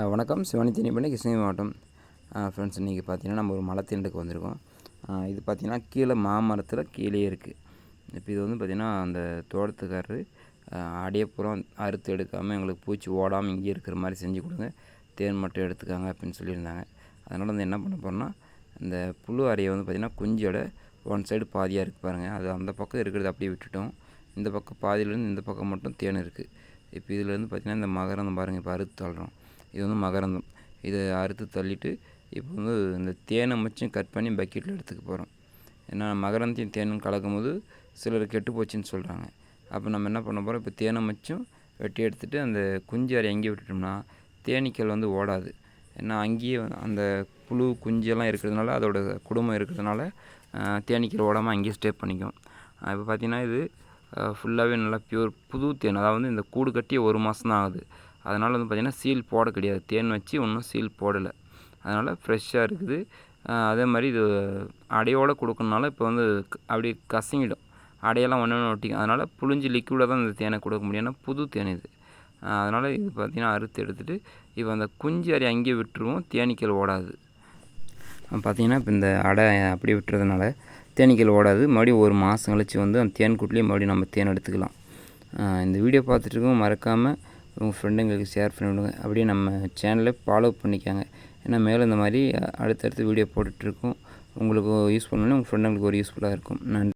வணக்கம். சிவனி திணிப்பண்ணி கிருஷ்ணகிரி மாவட்டம். ஃப்ரெண்ட்ஸ் இன்றைக்கி பார்த்தீங்கன்னா நம்ம ஒரு மலத்தீண்டுக்கு வந்திருக்கோம். இது பார்த்திங்கன்னா கீழே மாமரத்தில் கீழே இருக்குது இப்போ இது வந்து பார்த்திங்கன்னா அந்த தோட்டத்துக்காரரு அடையப்புறம் அறுத்து எடுக்காமல் எங்களுக்கு பூச்சி ஓடாமல் இங்கேயே இருக்கிற மாதிரி செஞ்சு கொடுங்க. தேன் மட்டும் எடுத்துக்காங்க அப்படின்னு சொல்லியிருந்தாங்க. அதனால் வந்து என்ன பண்ண போகிறோம்னா இந்த புழு அறையை வந்து பார்த்திங்கன்னா குஞ்சோட ஒன் சைடு பாதியாக இருக்குது பாருங்கள் அது அந்த பக்கம் இருக்கிறது அப்படியே விட்டுட்டோம். இந்த பக்கம் பாதியிலேருந்து இந்த பக்கம் மட்டும் தேன் இருக்குது இப்போ இதுலேருந்து பார்த்திங்கன்னா இந்த மகரம் பாருங்கள் இப்போ அறுத்து தள்ளுறோம். இது வந்து மகரந்தம். இதை அறுத்து தள்ளிட்டு இப்போ வந்து இந்த தேனை மச்சும் கட் பண்ணி பக்கெட்டில் எடுத்துக்க போகிறோம் ஏன்னா மகரந்தையும் தேனும் கலக்கும் போது சிலர் கெட்டு போச்சுன்னு சொல்கிறாங்க அப்போ நம்ம என்ன பண்ண போகிறோம் இப்போ தேனை மச்சும் வெட்டி எடுத்துகிட்டு அந்த குஞ்சு அறை அங்கேயே விட்டுட்டோம்னா தேனீக்கள் வந்து ஓடாது. ஏன்னா அங்கேயே அந்த புழு குஞ்செல்லாம் இருக்கிறதுனால அதோட குடும்பம் இருக்கிறதுனால தேனீக்கள் ஓடாமல் அங்கேயே ஸ்டே பண்ணிக்கும். இப்போ பார்த்திங்கன்னா இது ஃபுல்லாகவே நல்லா பியூர் புது தேன். அதாவது இந்த கூடு கட்டி ஒரு மாதம் தான் ஆகுது. அதனால் வந்து பார்த்திங்கன்னா சீல் போட கிடையாது. தேன் வச்சு ஒன்றும் சீல் போடலை. அதனால் ஃப்ரெஷ்ஷாக இருக்குது. அதே மாதிரி இது அடையோடு கொடுக்கறனால இப்போ வந்து க- கசங்கிடும். அடையெல்லாம் ஒன்று ஒன்று ஒட்டிக்கும். அதனால் புளிஞ்சு லிக்விடாக தான் இந்த தேனை கொடுக்க முடியும். ஏன்னா புது தேன் இது. அதனால் இது பார்த்திங்கன்னா அறுத்து எடுத்துகிட்டு இப்போ அந்த குஞ்சு அறை அங்கேயே விட்டுருவோம். தேனீக்கள் ஓடாது. பார்த்தீங்கன்னா இப்போ இந்த அடை அப்படியே விட்டுறதுனால தேனீக்கள் ஓடாது. மறுபடியும் ஒரு மாதம் கழிச்சு வந்து அந்த தேன் கூட்டிலே மறுபடியும் நம்ம தேன் எடுத்துக்கலாம். இந்த வீடியோ பார்த்துட்டு இருக்கோம் மறக்காமல் உங்கள் ஃப்ரெண்டுங்களுக்கு ஷேர் பண்ணி விடுங்க. அப்படியே நம்ம சேனலை ஃபாலோ பண்ணிக்காங்க. ஏன்னா மேலே இந்த மாதிரி அடுத்தடுத்து வீடியோ போட்டுட்ருக்கோம் உங்களுக்கு யூஸ் பண்ணணும் உங்கள் ஃப்ரெண்டுங்களுக்கு ஒரு யூஸ்ஃபுல்லாக இருக்கும். நன்றி.